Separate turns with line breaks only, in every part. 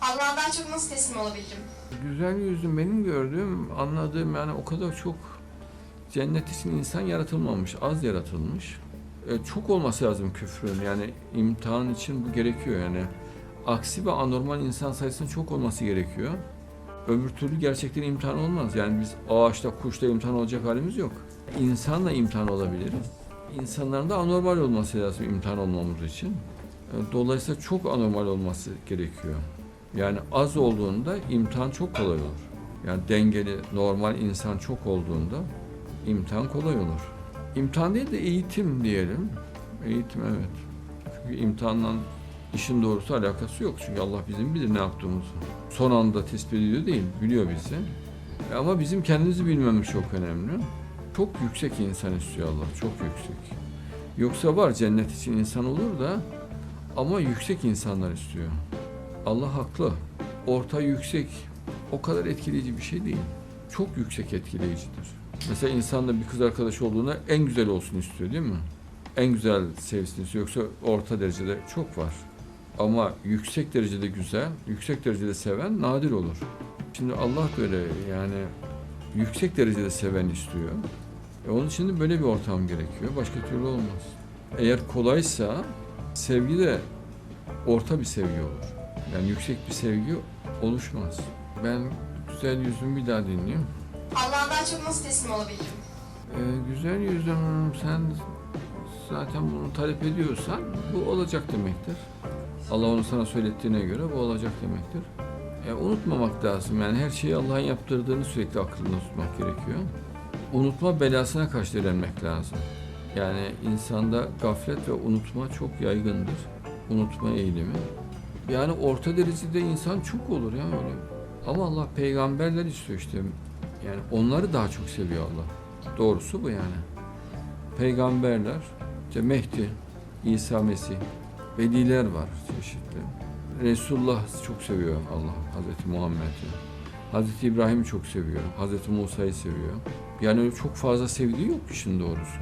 Allah'a daha çok nasıl teslim olabilirim?
Güzel yüzüm benim gördüğüm, anladığım yani o kadar çok cennet için insan yaratılmamış, az yaratılmış. E, çok olması lazım küfrün yani imtihan için bu gerekiyor yani. Aksi ve anormal insan sayısının çok olması gerekiyor. Öbür türlü gerçekten imtihan olmaz. Yani biz ağaçta, kuşta imtihan olacak halimiz yok. İnsanla imtihan olabilir. İnsanların da anormal olması lazım imtihan olmamız için. E, Dolayısıyla çok anormal olması gerekiyor. Yani az olduğunda imtihan çok kolay olur. Yani dengeli, normal insan çok olduğunda imtihan kolay olur. İmtihan değil de eğitim diyelim. Eğitim evet. Çünkü imtihanla işin doğrusu alakası yok. Çünkü Allah bizim bilir ne yaptığımızı. Son anda tespit ediyor değil, biliyor bizi. Ama bizim kendimizi bilmemiz çok önemli. Çok yüksek insan istiyor Allah, çok yüksek. Yoksa var cennet için insan olur da ama yüksek insanlar istiyor. Allah haklı. Orta yüksek o kadar etkileyici bir şey değil. Çok yüksek etkileyicidir. Mesela insanda bir kız arkadaş olduğunda en güzel olsun istiyor değil mi? En güzel sevsin istiyor. Yoksa orta derecede çok var. Ama yüksek derecede güzel, yüksek derecede seven nadir olur. Şimdi Allah böyle yani yüksek derecede seven istiyor. E onun için de böyle bir ortam gerekiyor. Başka türlü olmaz. Eğer kolaysa sevgi de orta bir sevgi olur. Yani yüksek bir sevgi oluşmaz. Ben güzel yüzümü bir daha dinleyeyim.
Allah'a daha çok nasıl teslim olabilirim?
Ee, güzel yüzüm sen zaten bunu talep ediyorsan bu olacak demektir. Allah onu sana söylettiğine göre bu olacak demektir. E, unutmamak lazım yani her şeyi Allah'ın yaptırdığını sürekli aklında tutmak gerekiyor. Unutma belasına karşı direnmek lazım. Yani insanda gaflet ve unutma çok yaygındır. Unutma eğilimi. Yani orta derecede insan çok olur ya öyle. Ama Allah peygamberler istiyor işte. Yani onları daha çok seviyor Allah. Doğrusu bu yani. Peygamberler, işte Mehdi, İsa Mesih, veliler var çeşitli. Resulullah çok seviyor Allah, Hazreti Muhammed'i. Hazreti İbrahim'i çok seviyor, Hazreti Musa'yı seviyor. Yani çok fazla sevdiği yok işin doğrusu.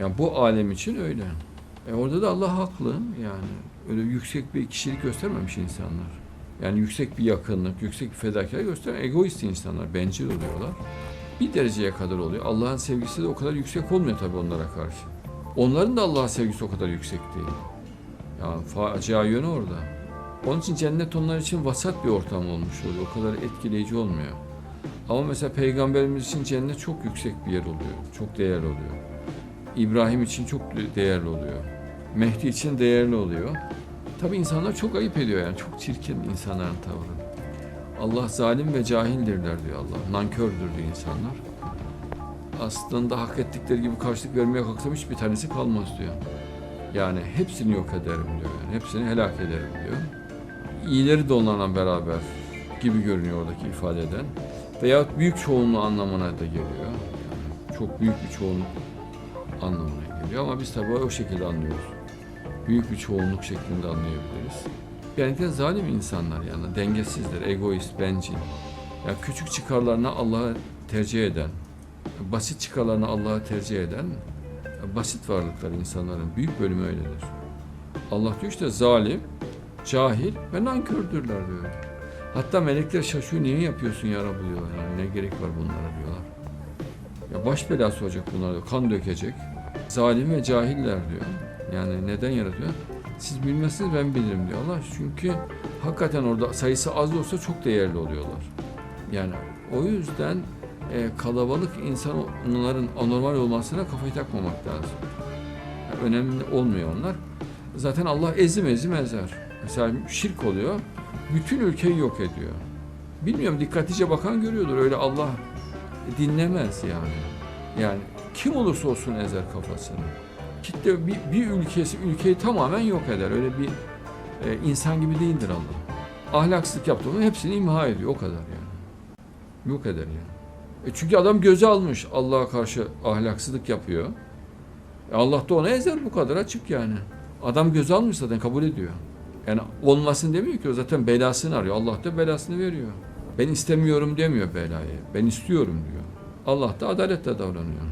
Yani bu alem için öyle. E orada da Allah haklı yani. Öyle yüksek bir kişilik göstermemiş insanlar. Yani yüksek bir yakınlık, yüksek bir fedakarlık gösteren egoist insanlar, bencil oluyorlar. Bir dereceye kadar oluyor. Allah'ın sevgisi de o kadar yüksek olmuyor tabii onlara karşı. Onların da Allah'ın sevgisi o kadar yüksek değil. Yani facia yönü orada. Onun için cennet onlar için vasat bir ortam olmuş oluyor. O kadar etkileyici olmuyor. Ama mesela peygamberimiz için cennet çok yüksek bir yer oluyor. Çok değerli oluyor. İbrahim için çok değerli oluyor. Mehdi için değerli oluyor. Tabii insanlar çok ayıp ediyor yani. Çok çirkin insanların tavrı. Allah zalim ve cahildirler diyor Allah. Nankördür diyor insanlar. Aslında hak ettikleri gibi karşılık vermeye kalksam hiçbir tanesi kalmaz diyor. Yani hepsini yok ederim diyor. Yani hepsini helak ederim diyor. İyileri de onlarla beraber gibi görünüyor oradaki ifadeden. Veyahut büyük çoğunluğu anlamına da geliyor. Yani çok büyük bir çoğunluk anlamına geliyor ama biz tabii o şekilde anlıyoruz. Büyük bir çoğunluk şeklinde anlayabiliriz. Genellikle zalim insanlar yani dengesizler, egoist, bencil. Yani küçük çıkarlarına Allah'ı tercih eden, basit çıkarlarına Allah'ı tercih eden basit varlıklar insanların büyük bölümü öyledir. Allah diyor işte zalim, cahil ve nankördürler diyor. Hatta melekler şaşıyor niye yapıyorsun ya Rabbi diyorlar. Yani ne gerek var bunlara diyorlar. Ya baş belası olacak bunlar diyor. Kan dökecek. Zalim ve cahiller diyor. Yani neden yaratıyor? Siz bilmezsiniz ben bilirim diyor Allah. Çünkü hakikaten orada sayısı az olsa çok değerli oluyorlar. Yani o yüzden e, kalabalık insanların anormal olmasına kafayı takmamak lazım. Yani önemli olmuyor onlar. Zaten Allah ezim ezim ezer. Mesela şirk oluyor, bütün ülkeyi yok ediyor. Bilmiyorum dikkatlice bakan görüyordur. Öyle Allah dinlemez yani. Yani kim olursa olsun ezer kafasını. Kitle bir, bir ülkesi ülkeyi tamamen yok eder. Öyle bir e, insan gibi değildir Allah. Ahlaksızlık yaptığını hepsini imha ediyor. O kadar yani. Yok eder yani. E çünkü adam göze almış Allah'a karşı ahlaksızlık yapıyor. E Allah da ona ezer bu kadar açık yani. Adam göze almış zaten kabul ediyor. Yani olmasın demiyor ki o zaten belasını arıyor. Allah da belasını veriyor. Ben istemiyorum demiyor belayı. Ben istiyorum diyor. Allah da adaletle davranıyor.